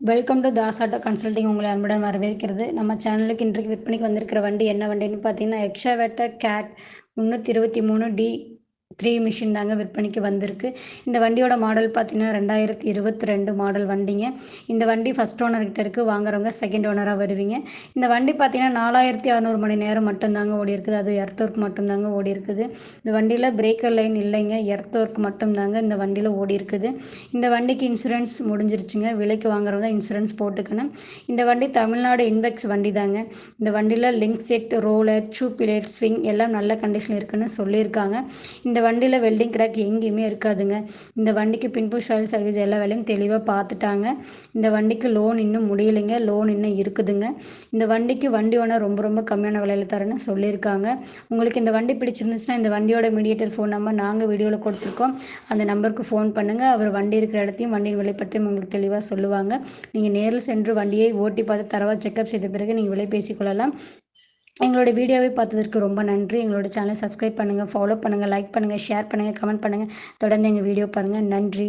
Welcome to Das consulting உங்களை அன்புடன் வரவேற்கிறது. நம்ம சேனலுக்கு இன்றைக்கு விற்பனைக்கு வந்திருக்கிற வண்டி என்ன வண்டின்னு பார்த்தீங்கன்னா எக்ஸாவேட்டர் கேட் முந்நூற்றி இருபத்தி மூணு டி த்ரீ மிஷின் தாங்க விற்பனைக்கு வந்திருக்கு. இந்த வண்டியோட மாடல் பார்த்தீங்கன்னா ரெண்டாயிரத்தி இருபத்தி ரெண்டு மாடல் வண்டிங்க. இந்த வண்டி ஃபஸ்ட் ஓனர்கிட்ட இருக்குது வாங்குறவங்க செகண்ட் ஓனராக வருவீங்க. இந்த வண்டி பார்த்தீங்கன்னா நாலாயிரத்தி அறநூறு மணி நேரம் மட்டும்தாங்க ஓடி இருக்குது அது எர்த் ஒர்க் மட்டும்தாங்க ஓடி இருக்குது இந்த வண்டியில் பிரேக்கர் லைன் இல்லைங்க எர்த் ஒர்க் மட்டும்தாங்க இந்த வண்டியில் ஓடி இருக்குது இந்த வண்டிக்கு இன்சூரன்ஸ் முடிஞ்சிருச்சுங்க. விலைக்கு வாங்குறவங்க இன்சூரன்ஸ் போட்டுக்கணும். இந்த வண்டி தமிழ்நாடு இன்வெக்ஸ் வண்டி தாங்க இந்த வண்டியில் link set roller shoe plate swing எல்லாம் நல்ல கண்டிஷனில் இருக்குன்னு சொல்லியிருக்காங்க. இந்த வண்டியில் வெல்டிங் கிராக் எங்கேயுமே இருக்காதுங்க. இந்த வண்டிக்கு பின்புஷ் ஆயில் சர்வீஸ் எல்லா வேலையும் தெளிவாக பார்த்துட்டாங்க இந்த வண்டிக்கு லோன் இன்னும் முடியலைங்க. லோன் இன்னும் இருக்குதுங்க. இந்த வண்டிக்கு வண்டி ஓனர் ரொம்ப ரொம்ப கம்மியான விலையில் தரேன்னு சொல்லியிருக்காங்க. உங்களுக்கு இந்த வண்டி பிடிச்சிருந்துச்சுன்னா இந்த வண்டியோட மீடியேட்டர் ஃபோன் நம்பர் நாங்கள் வீடியோவில் கொடுத்துருக்கோம். அந்த நம்பருக்கு ஃபோன் பண்ணுங்கள் அவர் வண்டி இருக்கிற இடத்தையும் வண்டியின் விலை பற்றியும் உங்களுக்கு தெளிவாக சொல்லுவாங்க. நீங்கள் நேரில் சென்று வண்டியை ஓட்டி பார்த்து தரவா செக்அப் செய்த பிறகு நீங்கள் விலை பேசிக்கொள்ளலாம் எங்களோட வீடியோவை பார்த்ததற்கு ரொம்ப நன்றி. எங்களோட சேனலை சப்ஸ்கிரைப் பண்ணுங்கள் ஃபாலோ பண்ணுங்கள் லைக் பண்ணுங்கள் ஷேர் பண்ணுங்கள் கமெண்ட் பண்ணுங்கள் தொடர்ந்து எங்கள் வீடியோ பாருங்கள் நன்றி.